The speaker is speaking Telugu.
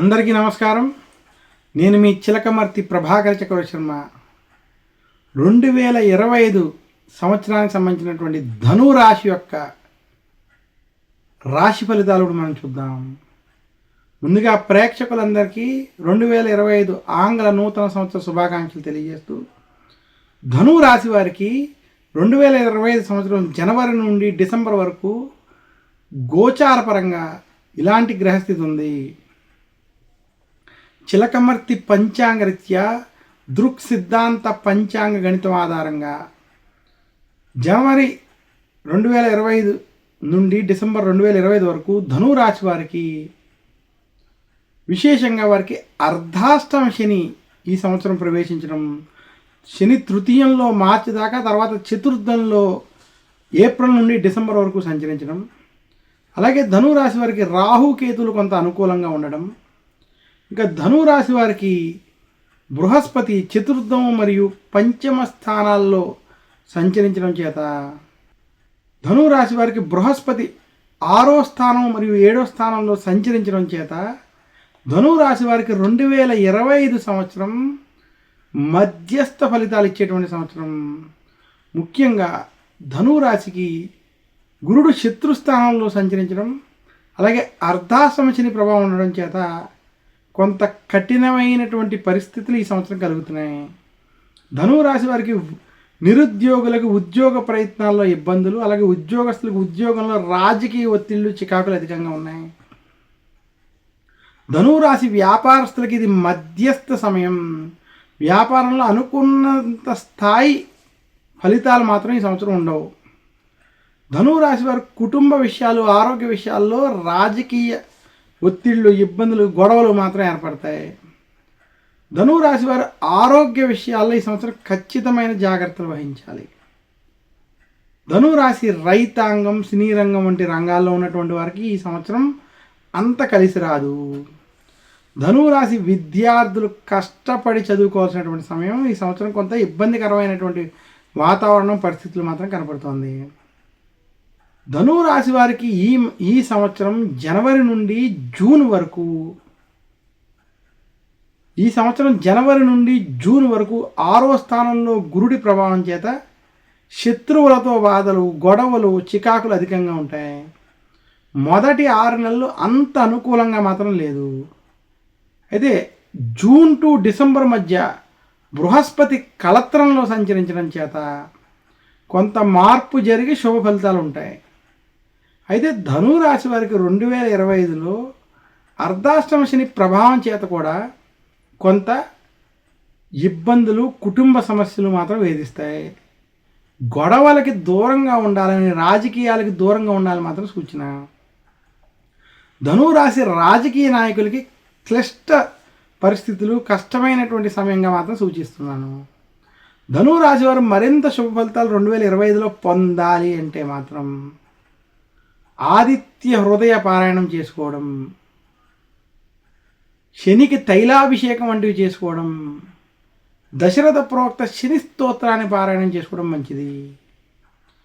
అందరికీ నమస్కారం. నేను మీ చిలకమర్తి ప్రభాకర్ చక్రవర్తి శర్మ. రెండు వేల ఇరవై ఐదు సంవత్సరానికి సంబంధించినటువంటి ధను రాశి యొక్క రాశి ఫలితాలు కూడా మనం చూద్దాం. ముందుగా ప్రేక్షకులందరికీ రెండు వేల ఇరవై ఐదు ఆంగ్ల నూతన సంవత్సర శుభాకాంక్షలు తెలియజేస్తూ ధను రాశి వారికి రెండు వేల ఇరవై ఐదు సంవత్సరం జనవరి నుండి డిసెంబర్ వరకు గోచారపరంగా ఇలాంటి గ్రహస్థితి ఉంది. చిలకమర్తి పంచాంగ రీత్యా దృక్ సిద్ధాంత పంచాంగ గణితం ఆధారంగా జనవరి రెండు వేల ఇరవై ఐదు నుండి డిసెంబర్ రెండు వేల ఇరవై ఐదు వరకు ధనురాశి వారికి విశేషంగా వారికి అర్ధాష్టమ శని ఈ సంవత్సరం ప్రవేశించడం శని తృతీయంలో మార్చి దాకా తర్వాత చతుర్థంలో ఏప్రిల్ నుండి డిసెంబర్ వరకు సంచరించడం అలాగే ధనురాశి వారికి రాహు కేతులు కొంత అనుకూలంగా ఉండడం ఇంకా ధనురాశి వారికి బృహస్పతి చతుర్థం మరియు పంచమ స్థానాల్లో సంచరించడం చేత ధనురాశి వారికి బృహస్పతి ఆరో స్థానం మరియు ఏడో స్థానంలో సంచరించడం చేత ధనురాశి వారికి రెండు వేల ఇరవై ఐదు సంవత్సరం మధ్యస్థ ఫలితాలు ఇచ్చేటువంటి సంవత్సరం. ముఖ్యంగా ధనురాశికి గురుడు శత్రుస్థానంలో సంచరించడం అలాగే అర్ధాశ్రమ ప్రభావం ఉండడం చేత కొంత కఠినమైనటువంటి పరిస్థితులు ఈ సంవత్సరం కలుగుతున్నాయి. ధనువు రాశి వారికి నిరుద్యోగులకు ఉద్యోగ ప్రయత్నాల్లో ఇబ్బందులు అలాగే ఉద్యోగస్తులకు ఉద్యోగంలో రాజకీయ ఒత్తిళ్ళు చికాకులు అధికంగా ఉన్నాయి. ధనురాశి వ్యాపారస్తులకి ఇది మధ్యస్థ సమయం. వ్యాపారంలో అనుకున్నంత స్థాయి ఫలితాలు మాత్రం ఈ సంవత్సరం ఉండవు. ధనురాశి వారి కుటుంబ విషయాలు ఆరోగ్య విషయాల్లో రాజకీయ ఒత్తిళ్ళు ఇబ్బందులు గొడవలు మాత్రం ఏర్పడతాయి. ధనురాశి వారు ఆరోగ్య విషయాల్లో ఈ సంవత్సరం ఖచ్చితమైన జాగ్రత్తలు వహించాలి. ధనురాశి రైతాంగం సినీ రంగం వంటి రంగాల్లో ఉన్నటువంటి వారికి ఈ సంవత్సరం అంత కలిసి రాదు. ధనురాశి విద్యార్థులు కష్టపడి చదువుకోవాల్సినటువంటి సమయం ఈ సంవత్సరం కొంత ఇబ్బందికరమైనటువంటి వాతావరణం పరిస్థితులు మాత్రం కనపడుతోంది. ధనువు రాశి వారికి ఈ ఈ సంవత్సరం జనవరి నుండి జూన్ వరకు ఈ సంవత్సరం జనవరి నుండి జూన్ వరకు ఆరో స్థానంలో గురుడి ప్రభావం చేత శత్రువులతో బాధలు గొడవలు చికాకులు అధికంగా ఉంటాయి. మొదటి ఆరు నెలలు అంత అనుకూలంగా మాత్రం లేదు. అయితే జూన్ టు డిసెంబర్ మధ్య బృహస్పతి కలత్రంలో సంచరించడం చేత కొంత మార్పు జరిగి శుభ ఫలితాలు ఉంటాయి. అయితే ధను రాశి వారికి రెండు వేల ఇరవై ఐదులో అర్ధాష్టమ శని ప్రభావం చేత కూడా కొంత ఇబ్బందులు కుటుంబ సమస్యలు మాత్రం వేధిస్తాయి. గొడవలకి దూరంగా ఉండాలని రాజకీయాలకి దూరంగా ఉండాలని మాత్రం సూచన. ధనురాశి రాశి రాజకీయ నాయకులకి క్లిష్ట పరిస్థితులు కష్టమైనటువంటి సమయంగా మాత్రం సూచిస్తున్నాను. ధనురాశి రాశి వారు మరింత శుభ ఫలితాలు రెండు వేల ఇరవై ఐదులో పొందాలి అంటే మాత్రం ఆదిత్య హృదయ పారాయణం చేసుకోవడం శనికి తైలాభిషేకం వంటివి చేసుకోవడం దశరథ ప్రోక్త శని స్తోత్రాన్ని పారాయణం చేసుకోవడం మంచిది.